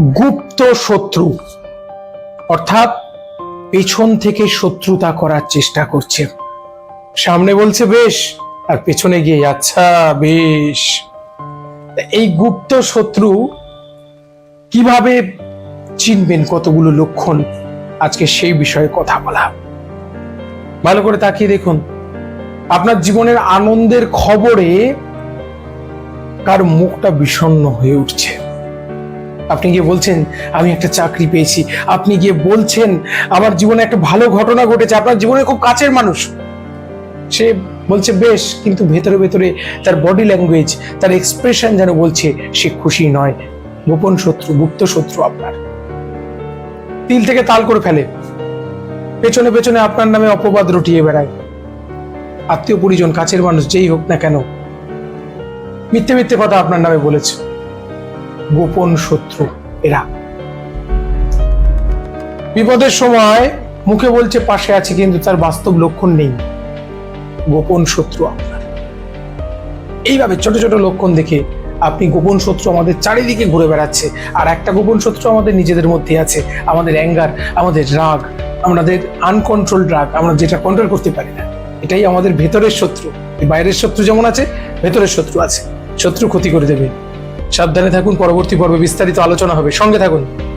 গুপ্ত শত্রু। অর্থাৎ পেছন থেকে শত্রুতা করার চেষ্টা করছে। সামনে বলছে, বেশ, আর পেছনে গিয়ে আচ্ছা বেশ। এই গুপ্ত শত্রু কীভাবে চিনবেন কতগুলো লক্ষণ? আজকে সেই বিষয়ে কথা বলা। ভালো করে তাকিয়ে দেখুন। আপনার জীবনের আনন্দের খবরে কার মুখটা বিষণ্ণ হয়ে উঠছে। আপনি গিয়ে বলছেন, আমি একটা চাকরি পেয়েছি। আপনি গিয়ে বলছেন, আমার জীবনে একটা ভালো ঘটনা ঘটেছে, আপনার জীবনে খুব কাছের মানুষ। সে বলছে, বেশ, কিন্তু ভেতরে ভেতরে তার বডি ল্যাঙ্গুয়েজ তার এক্সপ্রেশন যেন বলছে, সে খুশি নয়। গোপন শত্রু, গুপ্ত শত্রু আপনার। তিল থেকে তাল করে ফেলে। পেছনে পেছনে আপনার নামে অপবাদ রটিয়ে বেড়ায়। আত্মীয় পরিজন, কাছের মানুষ, যেই হোক না কেন, মিথ্যে মিথ্যে কথা আপনার নামে বলেছে। গোপন শত্রু এরা। বিপদের সময় মুখে বলছে, পাশে আছে, কিন্তু তার বাস্তব লক্ষণ নেই। গোপন শত্রু আপনার। এইভাবে ছোট ছোট লক্ষণ দেখে আপনি গোপন শত্রু আমাদের চারিদিকে ঘুরে বেড়াচ্ছে। আর একটা গোপন শত্রু আমাদের নিজেদের মধ্যে আছে। আমাদের অ্যাঙ্গার, আমাদের রাগ, আমাদের আনকন্ট্রোল রাগ, আমরা যেটা কন্ট্রোল করতে পারি না। এটাই আমাদের ভেতরের শত্রু। বাইরের শত্রু যেমন আছে, ভেতরের শত্রু আছে। শত্রু ক্ষতি করে দেবে। সাবধানে থাকুন পরবর্তী পর্বে বিস্তারিত আলোচনা হবে। সঙ্গে থাকুন।